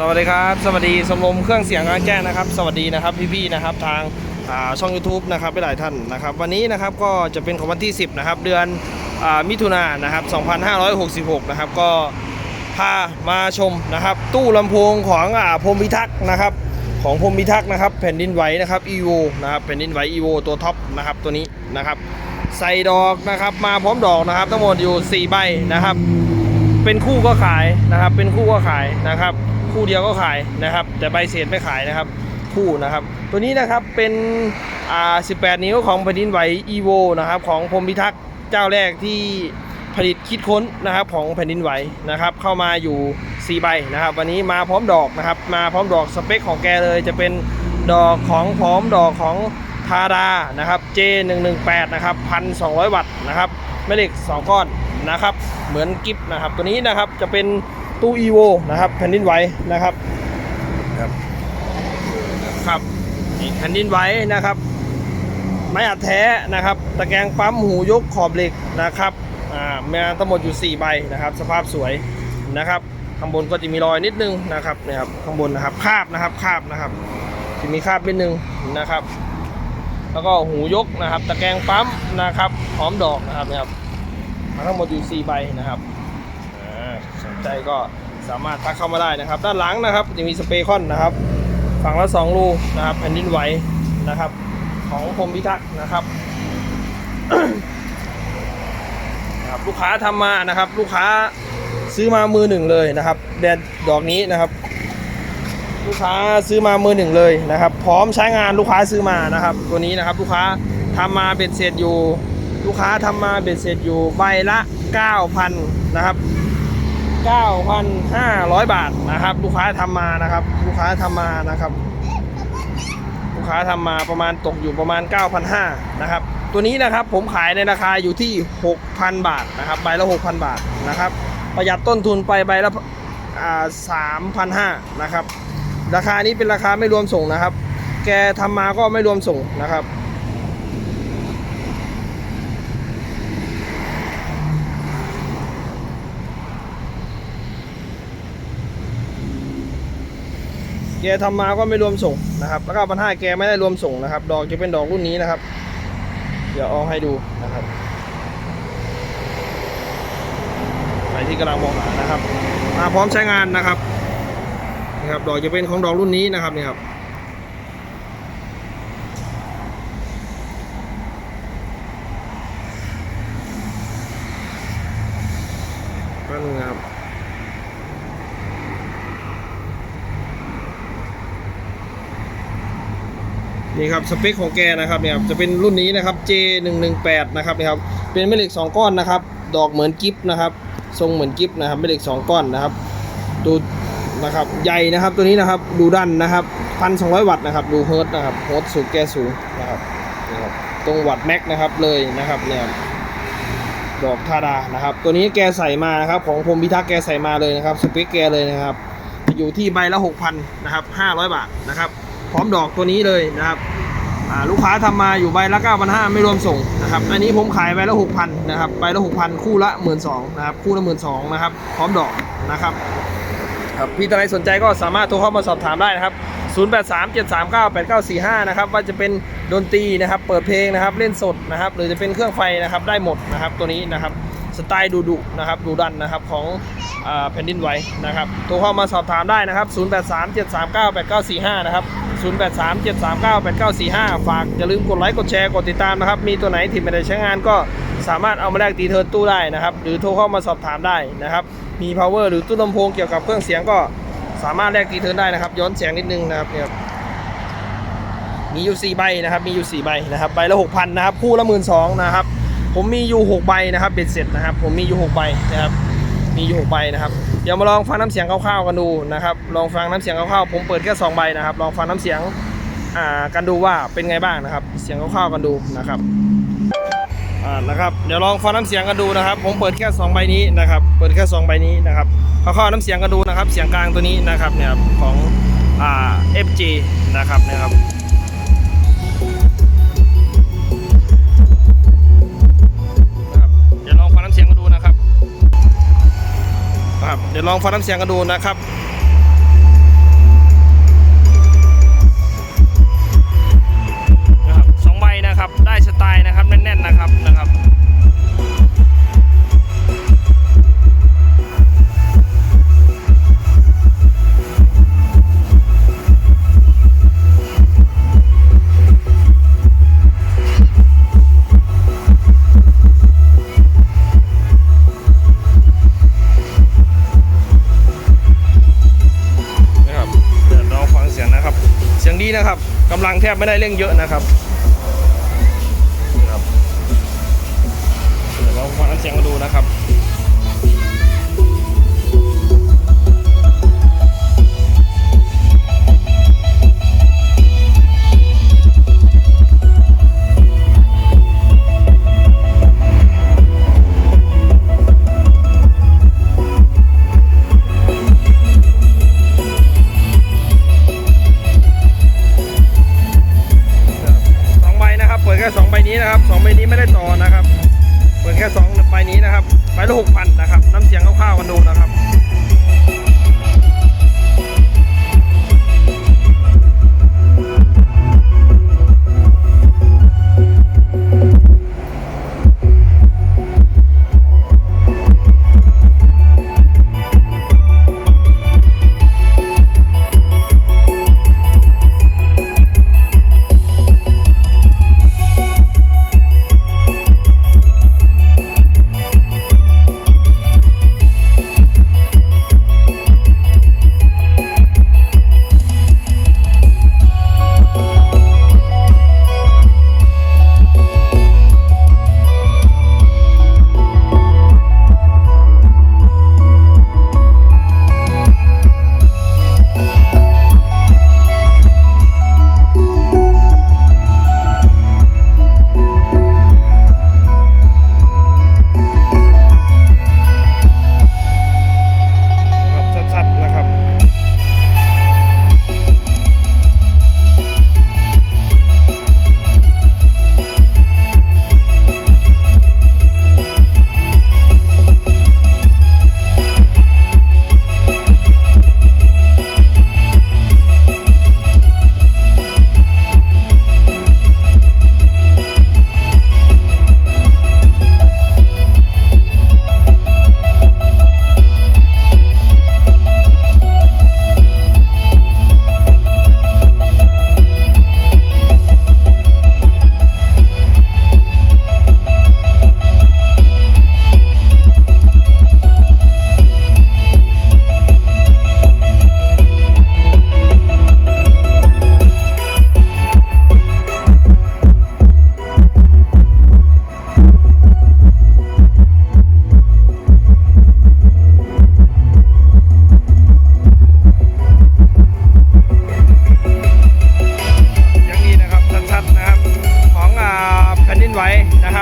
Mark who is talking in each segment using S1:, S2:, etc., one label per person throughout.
S1: สวัสดีครับสวัสดีสมรมเครื่องเสียงกาแจ้งนะครับ สวัสดีนะครับพี่ๆนะครับทางช่อง YouTube นะครับหลายท่านนะครับ วันนี้นะครับก็จะเป็นของวันที่ 10 นะครับ เดือนอมิถุนายนนะครับ 2566 นะครับ ก็พามาชมนะครับ ตู้ลำโพงของอพรมพิทักษ์นะครับ ของพรมพิทักษ์นะครับ แผ่นดินไหวนะครับ EVO นะครับแผ่นดินไหว EVO ตัวท็อปนะครับตัวนี้นะครับ ใส่ดอกนะครับ มาพร้อมดอกนะครับ ทั้งหมดอยู่ 4 ใบนะครับ เป็นคู่ก็ขายนะครับ เป็นคู่ก็ขายนะครับ คู่เดียวก็ขายนะครับ แต่ใบเศษไม่ขายนะครับ คู่นะครับ ตัวนี้นะครับเป็นอ่า18 นิ้วของแผ่นดินไหว EVO นะครับของพรหมพิทักษ์เจ้าแรกที่ผลิตคิดค้นนะครับของแผ่นดินไหวนะครับ เข้ามาอยู่4ใบนะครับ วันนี้มาพร้อมดอกนะครับ มาพร้อมดอกสเปคของแกเลยจะเป็นดอกของพร้อมดอกของทาดานะครับ J118 นะครับ1,200 วัตต์นะครับแม่เหล็ก 2 ก้อนนะครับ เหมือนกิฟนะครับ ตัวนี้นะครับจะเป็น ตู้ EVO นะครับแผ่นดินไหวนะครับครับครับนี่แผ่นดินไหวนะครับ ไม้อัดแท้นะครับ ตะแกรงปั๊มหูยกขอบเหล็กนะครับอ่ามีทั้งหมดอยู่ 4 ใบนะครับ สภาพสวยนะครับข้างบนก็จะมีรอยนิดนึงนะครับเนี่ยครับข้างบนนะครับคราบนะครับคราบนะครับจะมีคราบนิดนึงนะครับ แล้วก็หูยกนะครับ ตะแกรงปั๊มนะครับหอมดอกนะครับเนี่ยครับมาทั้งหมดอยู่ 4 ใบนะครับอ่าสน ใจก็สามารถทักเข้ามาได้นะครับ ด้านหลังนะครับจะมีสเปรคอนนะครับ ฝั่งละ 2 รูนะครับแผ่นดินไหวนะครับ ของพรมพิทักษ์นะครับครับลูกค้าทำมานะครับ ลูกค้าซื้อมามือหนึ่งเลยนะครับแดดดอกนี้นะครับ ลูกค้าซื้อมามือหนึ่งเลยนะครับ พร้อมใช้งานลูกค้าซื้อมานะครับ ตัวนี้นะครับ ลูกค้าทำมาเบ็ดเสร็จอยู่ ลูกค้าทำมาเบ็ดเสร็จอยู่ใบละ 9,000นะครับ 9,500 บาทนะครับ ลูกค้าทำมานะครับ ลูกค้าทำมานะครับ ลูกค้าทำมาประมาณตกอยู่ประมาณ 9,500นะครับ ตัวนี้นะครับผมขายในราคาอยู่ที่ 6,000 บาทนะครับใบละ 6,000 บาทนะครับ ประหยัดต้นทุนไปใบละอ่า3,500นะครับ ราคานี้เป็นราคาไม่รวมส่งนะครับ แกทำมาก็ไม่รวมส่งนะครับ แกทำมาก็ไม่รวมส่งนะครับ แล้วก็พันห้าแกไม่ได้รวมส่งนะครับ ดอกจะเป็นดอกรุ่นนี้นะครับ เดี๋ยวเอาให้ดูนะครับใครที่กำลังมองหานะครับ มาพร้อมใช้งานนะครับนะครับ ดอกจะเป็นของดอกรุ่นนี้นะครับนี่ครับก็นึงครับ นี่ครับสเปคของแกนะครับเนี่ยจะเป็นรุ่นนี้นะครับ J118 นะครับนี่ครับเป็นแม่เหล็ก 2 ก้อนนะครับ ดอกเหมือนกิฟนะครับ ทรงเหมือนกิฟนะครับแม่เหล็ก 2 ก้อนนะครับ ดูนะครับใหญ่นะครับตัวนี้นะครับดูดันนะครับ1,200วัตต์นะครับดูเฮิร์ตนะครับเฮิร์ตสูงแกสูงนะครับนี่ครับตรงวัตต์แม็กนะครับเลยนะครับเนี่ยดอกทาดานะครับ ตัวนี้แกใส่มานะครับของพรมพิทักษ์แกใส่มาเลยนะครับสเปคแกเลยนะครับ อยู่ที่ใบละ 6,000นะครับ500 บาทนะครับ พร้อมดอกตัวนี้เลยนะครับลูกค้าทำมาอยู่ใบละ9,500ไม่รวมส่งนะครับอันนี้ผมขายใบละ6,000นะครับใบละ6,000คู่ละ12,000นะครับคู่ละ12,000นะครับพร้อมดอกนะครับครับพี่ท่านใดสนใจก็สามารถโทรเข้ามาสอบถามได้นะครับ 0837398945 นะครับว่าจะเป็นดนตรีนะครับ เปิดเพลงนะครับเล่นสดนะครับ หรือจะเป็นเครื่องไฟนะครับได้หมดนะครับตัวนี้นะครับสไตล์ดุดุนะครับดูดันนะครับของอแผ่นดินไหวนะครับโทรเข้ามาสอบถามได้นะครับ 0837398945 นะครับ 0837398945 ฝากอย่าลืมกดไลค์กดแชร์กดติดตามนะครับ มีตัวไหนที่ไม่ได้ใช้งานก็สามารถเอามาแลกตีเทิร์นตู้ได้นะครับ หรือโทรเข้ามาสอบถามได้นะครับ มี power หรือตู้ลำโพงเกี่ยวกับเครื่องเสียงก็สามารถแลกตีเทิร์นได้นะครับ ย้อนเสียงนิดนึงนะครับเนี่ยมีอยู่4ใบนะครับ มีอยู่4ใบนะครับ ใบละ6,000นะครับ คู่ละ12,000นะครับ ผมมีอยู่6ใบนะครับ เบ็ดเสร็จนะครับ ผมมีอยู่6ใบนะครับ มีอยู่6ใบนะครับ ดี๋ยวมาลองฟังน้ำเสียงคร่าวๆกันดูนะครับ ลองฟังน้ำเสียงคร่าวๆผมเปิดแค่2ใบนะครับ ลองฟังน้ำเสียงอ่ากันดูว่าเป็นไงบ้างนะครับ เสียงคร่าวๆกันดูนะครับอ่านะครับ เดี๋ยวลองฟังน้ำเสียงกันดูนะครับ ผมเปิดแค่2ใบนี้นะครับ เปิดแค่2ใบนี้นะครับคร่าวๆน้ำเสียงกันดูนะครับ เสียงกลางตัวนี้นะครับเนี่ยของอ่า FG นะครับนะครับนะครับ เดี๋ยวลองฟังน้ำเสียงกันดูนะครับีนะครับกำลังแทบไม่ได้เร่งเยอะนะครับนะครับเดี๋ยวเราฟังเสียงมาดูนะครับ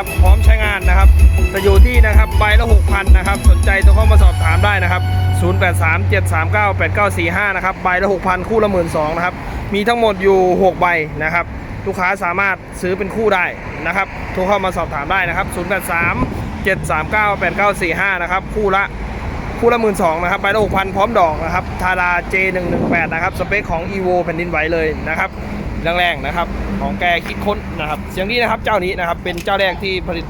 S1: นะครับพร้อมใช้งานนะครับจะอยู่ที่นะครับใบละ6,000นะครับสนใจโทรเข้ามาสอบถามได้นะครับ 0837398945 นะครับใบละ6,000คู่ละ12,000นะครับมีทั้งหมดอยู่ 6 ใบนะครับลูกค้าสามารถซื้อเป็นคู่ได้นะครับโทรเข้ามาสอบถามได้นะครับ 0837398945 นะครับคู่ละคู่ละหมื่นสองนะครับใบละหกพันพร้อมดอกนะครับทารา J118 นะครับสเปคของ EVO แผ่นดินไหวเลยนะครับ แรงๆนะครับ ของแกคิดค้นนะครับเสียงนี้นะครับเจ้านี้นะครับเป็นเจ้าแรกที่ผลิต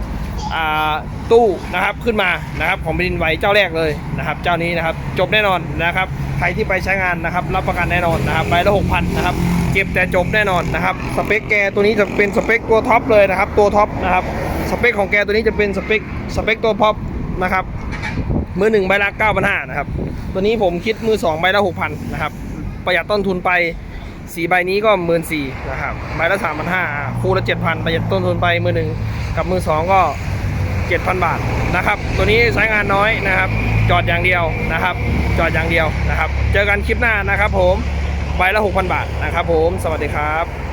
S1: ตู้นะครับขึ้นมานะครับของแผ่นดินไหวเจ้าแรกเลยนะครับ เจ้านี้นะครับจบแน่นอนนะครับใครที่ไปใช้งานนะครับ รับประกันแน่นอนนะครับใบละหกพันนะครับเก็บแต่จบแน่นอนนะครับสเปคแกตัวนี้จะเป็นสเปคตัวท็อปเลยนะครับ ตัวท็อปนะครับสเปคของแกตัวนี้จะเป็นสเปคสเปคตัวท็อปนะครับมือหนึ่งใบละเก้าพันห้านะครับตัวนี้ผมคิดมือสองใบละหกพันนะครับประหยัดต้นทุนไป สีใบนี้ก็หมื่นสี่นะครับใบละสามพันห้าคู่ละเจ็ดพันประหยัดต้นทุนไปมือหนึ่งกับมือสองก็เจ็ดพันบาทนะครับ ตัวนี้ใช้งานน้อยนะครับ จอดอย่างเดียวนะครับ จอดอย่างเดียวนะครับ เจอกันคลิปหน้านะครับผมใบละหกพันบาทนะครับผม สวัสดีครับ